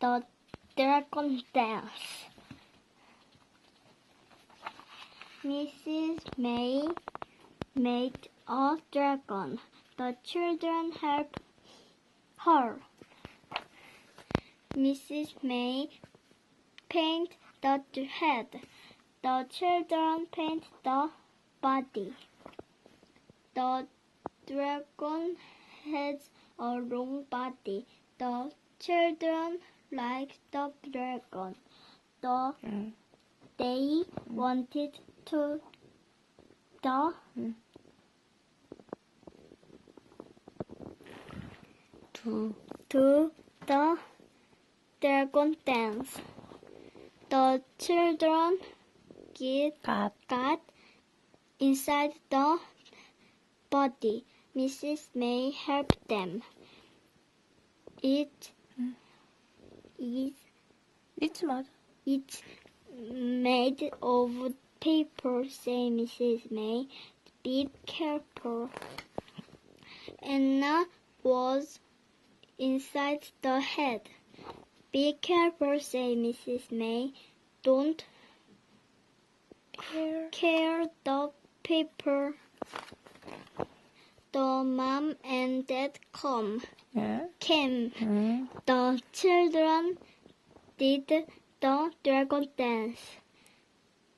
the dragon dance. Mrs. May made a dragon. The children helped her. Mrs. May painted the head. The children painted the body. The dragon has a long body. The children like the dragon. The, mm. They mm. wanted to the mm. to to the dragon dance. The children get got, got inside the body. Mrs. May helped them. It is it's mud. It's made of paper, say Mrs. May. Be careful. Anna was inside the head. Be careful, say Mrs. May. Don't care, care the paper the mom and dad come, yeah. came. Mm. The children did the dragon dance.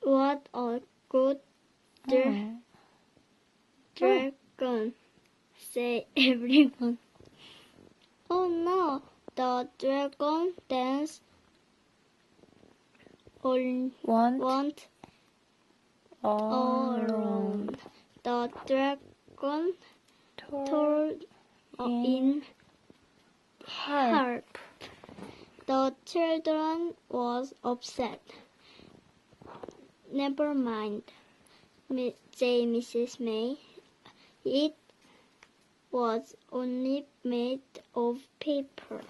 What a good dra- mm. dragon, say everyone. Oh no, the dragon dance all want, want all around. The dragon Oh, in harp. The children was upset. Never mind, mi- say Mrs. May. It was only made of paper.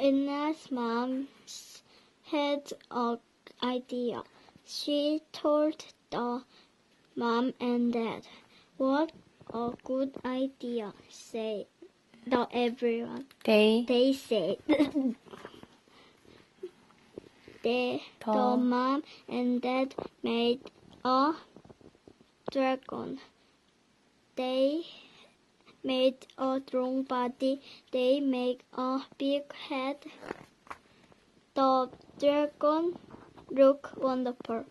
Anna's mom had an idea. She told the mom and dad, "What a good idea!" say not everyone. They, They said. they, the mom and dad made a dragon. They made a strong body. They make a big head. The dragon look wonderful.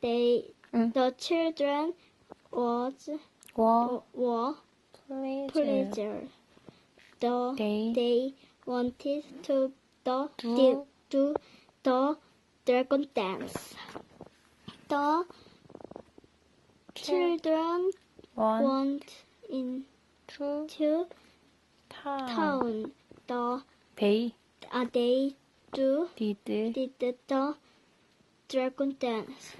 They, 응. the children was 워, were pleasure. The They, they wanted to the Do- do, the dragon dance. The children want, went into to, town. town. The They, uh, they do did, did the dragon dance.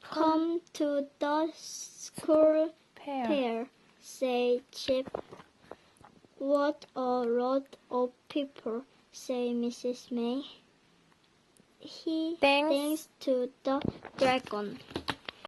Come to the school pair. fair, say Chip. What a lot of people, say Mrs. May. He Thanks. thanks to the dragon.